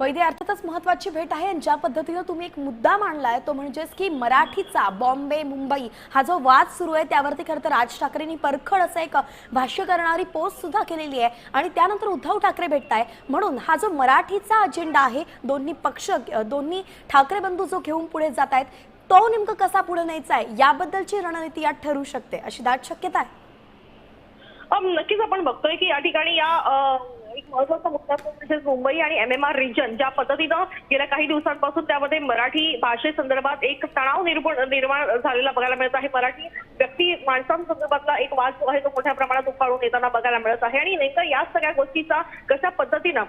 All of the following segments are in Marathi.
वैद्य अर्थातच महत्वाची भेट आहे आणि ज्या पद्धतीनं तुम्ही एक मुद्दा मांडलाय तो म्हणजेच की मराठीचा बॉम्बे मुंबई हा जो वाद सुरू आहे त्यावरती खरं तर राज ठाकरेंनी परखड असं एक भाष्य करणारी पोस्ट सुद्धा केलेली आहे आणि त्यानंतर उद्धव ठाकरे भेटताय. म्हणून हा जो मराठीचा अजेंडा आहे दोन्ही पक्ष दोन्ही ठाकरे बंधू जो घेऊन पुढे जात आहेत तो नेमकं कसा पुढे न्यायचा आहे? याबद्दलची रणनीती यात ठरू शकते अशी दाट शक्यता आहे. नक्कीच आपण बघतोय की या ठिकाणी या एक महत्त्वाचा मुद्दा तो मुंबई आणि एम एम आर रिजन ज्या पद्धतीनं गेल्या काही दिवसांपासून त्यामध्ये मराठी भाषेसंदर्भात एक तणाव निर्माण निर्माण झालेला बघायला मिळत आहे. मराठी व्यक्ती माणसांसंदर्भातला एक वाद जो आहे तो मोठ्या प्रमाणात उफाळून येताना बघायला मिळत आहे. आणि नेमकं या सगळ्या गोष्टीचा कशा पद्धतीनं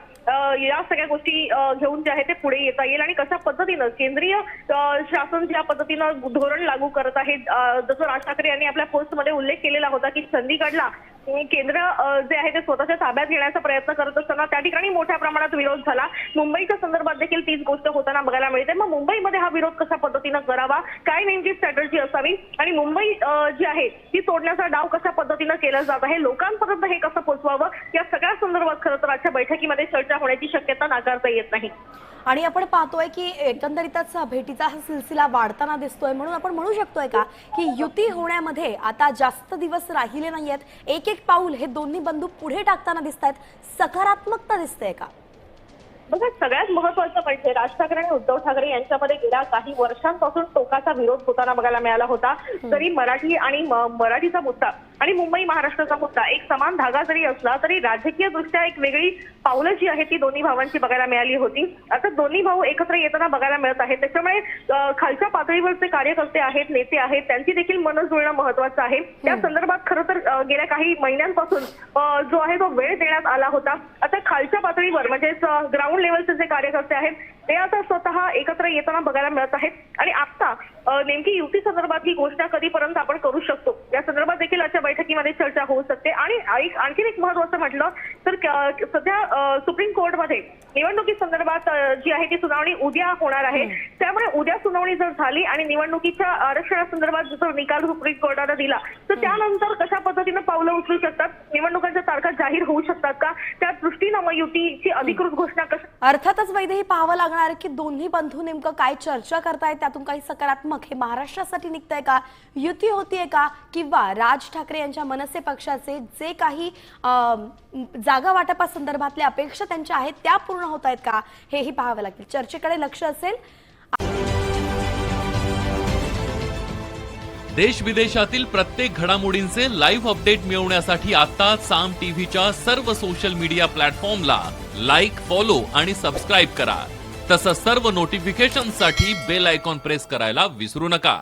या सगळ्या गोष्टी घेऊन जे आहे ते पुढे येता येईल आणि कशा पद्धतीनं केंद्रीय शासन ज्या पद्धतीनं धोरण लागू करत आहे जसं राज ठाकरे यांनी आपल्या पोस्टमध्ये उल्लेख केलेला होता की चंदीगडला केंद्र जे आहे ते स्वतःच्या ताब्यात घेण्याचा प्रयत्न करत असताना त्या ठिकाणी मोठ्या प्रमाणात विरोध झाला. मुंबईच्या संदर्भात देखील तीच गोष्ट होताना बघायला मिळते. मग मुंबईमध्ये हा विरोध कशा पद्धतीनं करावा? काय नेमकी स्ट्रॅटर्जी असावी? आणि मुंबई जी आहे ती सोडण्याचा डाव कशा पद्धतीनं केला जात आहे? लोकांपर्यंत हे कसं पोहोचवावं? या सगळ्या संदर्भात खरं तर आजच्या बैठकीमध्ये चर्चा होण्याची शक्यता नाकारता येत नाही. आणि आपण पाहतोय की एकंदरीतच भेटीचा हा सिलसिला वाढताना दिसतोय म्हणून आपण म्हणू शकतोय का की युती होण्यामध्ये आता जास्त दिवस राहिले नाहीयेत. एक एक पाऊल हे दोन्ही बंधू पुढे टाकताना दिसत आहेत सकारात्मकता दिसते का? बघा सगळ्यात महत्वाचं म्हणजे राज ठाकरे आणि उद्धव ठाकरे यांच्यामध्ये गेल्या काही वर्षांपासून टोकाचा विरोध होताना बघायला मिळाला होता. तरी मराठी आणि मराठीचा मुद्दा आणि मुंबई महाराष्ट्राचा मुद्दा एक समान धागा जरी असला तरी राजकीय दृष्ट्या एक वेगळी पावलं जी आहेत ती दोन्ही भावांची बघायला मिळाली होती. आता दोन्ही भाऊ एकत्र येताना बघायला मिळत आहेत. त्याच्यामुळे खालच्या पातळीवरचे कार्यकर्ते आहेत नेते आहेत त्यांची देखील मन जुळणं महत्वाचं आहे. त्या संदर्भात खरं तर गेल्या काही महिन्यांपासून जो आहे तो वेळ देण्यात आला होता. आता खालच्या पातळीवर म्हणजेच ग्राउंड लेवलचे जे कार्यकर्ते आहेत ते आता स्वतः एकत्र येताना बघायला मिळत आहेत. आणि आता नेमकी युती संदर्भात ही घोषणा कधीपर्यंत आपण करू शकतो? या संदर्भात देखील आजच्या बैठकीमध्ये चर्चा होऊ शकते. आणि एक आणखीन एक महत्वाचं म्हटलं तर क- सध्या सुप्रीम कोर्टमध्ये निवडणुकी संदर्भात जी आहे ती सुनावणी उद्या होणार आहे. त्यामुळे उद्या सुनावणी जर झाली आणि निवडणुकीच्या आरक्षणासंदर्भात जर निकाल सुप्रीम कोर्टानं दिला तर त्यानंतर कशा पद्धतीनं पावलं उचलू शकतात? निवडणुकांच्या तारखा जाहीर होऊ शकतात का? त्या दृष्टीनं मग युतीची अधिकृत घोषणा कशा अर्थातच वैद्य हे पाहावं लागणार की दोन्ही बंधू नेमकं काय चर्चा करतायत त्यातून काही सकारात्मक हे महाराष्ट्रासाठी निघतंय का? युती होतीये का किंवा राज ठाकरे यांच्या मनसे पक्षाचे जे काही जागा वाटपासंदर्भातल्या अपेक्षा त्यांच्या आहेत त्या पूर्ण होत आहेत का हेही पाहावं लागेल. चर्चेकडे लक्ष असेल. देश विदेशातील प्रत्येक घडामोडींचे लाईव्ह अपडेट मिळवण्यासाठी आता साम टीव्हीच्या सर्व सोशल मीडिया प्लॅटफॉर्मला लाईक फॉलो आणि सबस्क्राईब करा. तसंच सर्व नोटिफिकेशनसाठी बेल आयकॉन प्रेस करायला विसरू नका.